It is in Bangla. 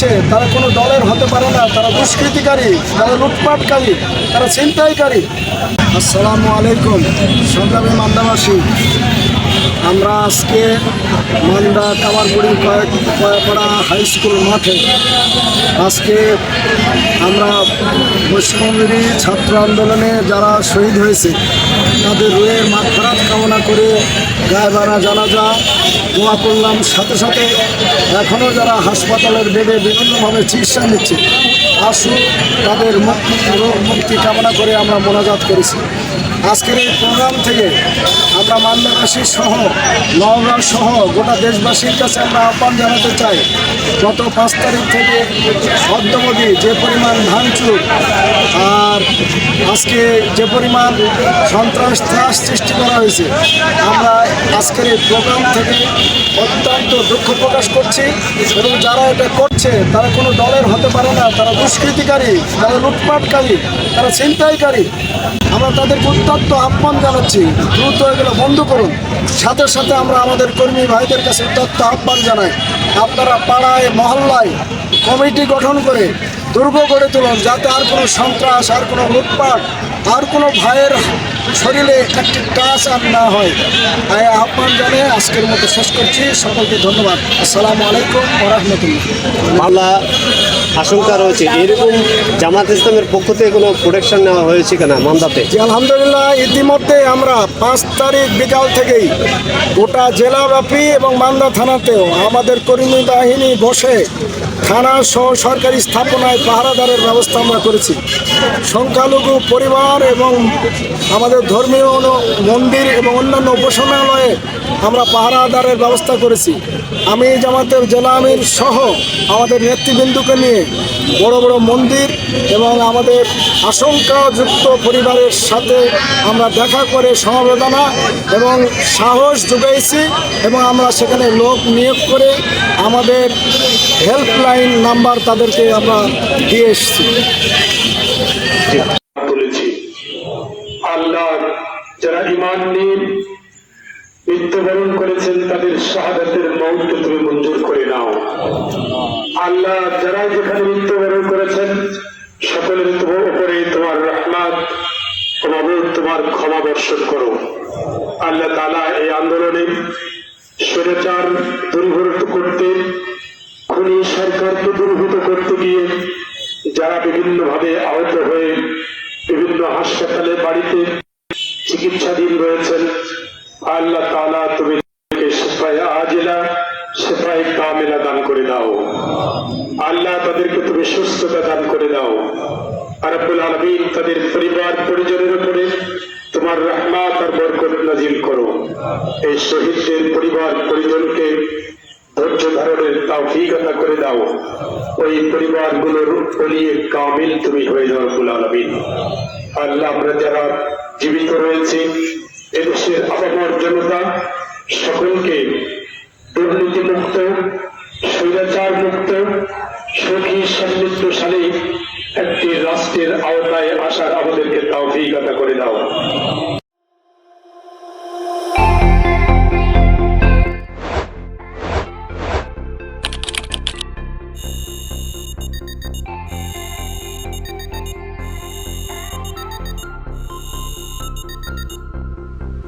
করছে, তারা কোনো দলের হতে পারে না। তারা দুষ্কৃতিকারী, তারা লুটপাটকারী, তারা ছিনতাইকারী। আসসালামু আলাইকুম, সংগ্রামী মান্দাবাসী আমরা আজকে মান্দা কামারপুরি কয়াপাড়া হাই স্কুল মাঠে আজকে আমরা পশ্চিমবঙ্গেরই ছাত্র আন্দোলনে যারা শহীদ হয়েছে, তাদের রুয়ের মাঠফারাত কামনা করে গায়েবানা জানাজা দোয়া করলাম। সাথে সাথে এখনও যারা হাসপাতালের বেডে বিভিন্নভাবে চিকিৎসা নিচ্ছে, আসুন তাদের মুক্তি মুক্তি কামনা করে আমরা মোনাজাত করেছি। আজকের এই প্রোগ্রাম থেকে আমরা মান্দাবাসী সহ নওগাঁ সহ গোটা দেশবাসীর কাছে আমরা আহ্বান জানাতে চাই, গত পাঁচ তারিখ থেকে অদ্যবধি যে পরিমাণ ভাঙচুর আর আজকে যে পরিমাণ সন্ত্রাস ত্রাস সৃষ্টি করা হয়েছে, আমরা আজকের এই প্রোগ্রাম থেকে অত্যন্ত দুঃখ প্রকাশ করছি এবং যারা এটা করছে, তারা কোনো দলের হতে পারে না, তারা দুষ্কৃতিকারী, তারা লুটপাটকারী, তারা ছিনতাইকারী। আমরা তাদের অত্যন্ত আহ্বান জানাচ্ছি। দ্রুত এগুলো বন্ধ করুন। সাথে সাথে আমরা আমাদের কর্মী ভাইদের কাছে উত্তত্ত্ব আহ্বান জানাই। আপনারা পাড়ায়, মহল্লায় কমিটি গঠন করে দুর্গ গড়ে তুলুন যাতে আর কোনো সন্ত্রাস আর কোনো লুটপাট আর কোনো ভাইয়ের শরীরে একটি টাচ আর না হয়। তাই আহ্বান জানিয়ে আজকের মতো শেষ করছি। সকলকে ধন্যবাদ। আসসালামু আলাইকুম ওরহমতুল্লাহ মামলা আশঙ্কা রয়েছে। এরকম জামাত ইসলামের পক্ষ থেকে কোনো প্রোটেকশন নেওয়া হয়েছে কিনা জি আলহামদুলিল্লাহ ইতিমধ্যে আমরা পাঁচ তারিখ বিকাল থেকেই গোটা জেলাব্যাপী এবং মান্দা থানাতেও আমাদের কর্মী বাহিনী বসে থানা সহ সরকারি স্থাপনায় পাহারাদারের ব্যবস্থা আমরা করেছি। সংখ্যালঘু পরিবার এবং আমাদের ধর্মীয় মন্দির এবং অন্যান্য উপাসনালয়ে আমরা পাহারাদারের ব্যবস্থা করেছি। আমি জামাতের জেলা আমির সহ আমাদের নেতৃবৃন্দকে নিয়ে বড় বড় মন্দির এবং আমাদের আশঙ্কাযুক্ত পরিবারের সাথে আমরা দেখা করে সমবেদনা এবং সাহস যোগাইছি এবং আমরা সেখানে লোক নিয়োগ করে আমাদের হেল্পলাইন নাম্বার তাদেরকে আমরা দিয়ে এসেছি। আল্লাহ যারা ইমান নিয়ে মৃত্যুবরণ করেছেন, তাদের শাহাদাতের মৌতকে তুমি মঞ্জুর করে নাও। আল্লাহ যারা যেখানে মৃত্যুবরণ করেছেন, সকলের তোমার উপরে তোমার রহমাত ও তোমার ক্ষমা বর্ষণ করো। আল্লাহ তালা এই আন্দোলনে স্বৈরাচার করতে গিয়ে যারা বিভিন্ন ভাবে আহত হয়ে বিভিন্ন হাসপাতালে বাড়িতে চিকিৎসাধীন রয়েছেন, আল্লাহ তালা তুমি কামেলা দান করে দাও। আল্লাহ তাদেরকে তুমি সুস্থতা দান করে দাও। আরবুল আলমিন তাদের পরিবার, পরিজনের উপরে তোমার রহমাত আর বরকত নাজিল করো। এই শহীদদের পরিবার, পরিজনকে ধৈর্য ধারণের তাও তাওফিকতা করে দাও। ওই পরিবারগুলোর অলিয়ে কামিল তুমি হয়ে যাও রব্বুল আল্লাহ, আমরা যারা জীবিত রয়েছে, এদেশের আপামর জনতা, সকলকে দুর্নীতি মুক্ত, স্বৈরাচার মুক্ত, সুখী সমৃদ্ধশালী একটি রাষ্ট্রের আওতায় আসার আমাদেরকে তাও তাওফিকতা করে দাও।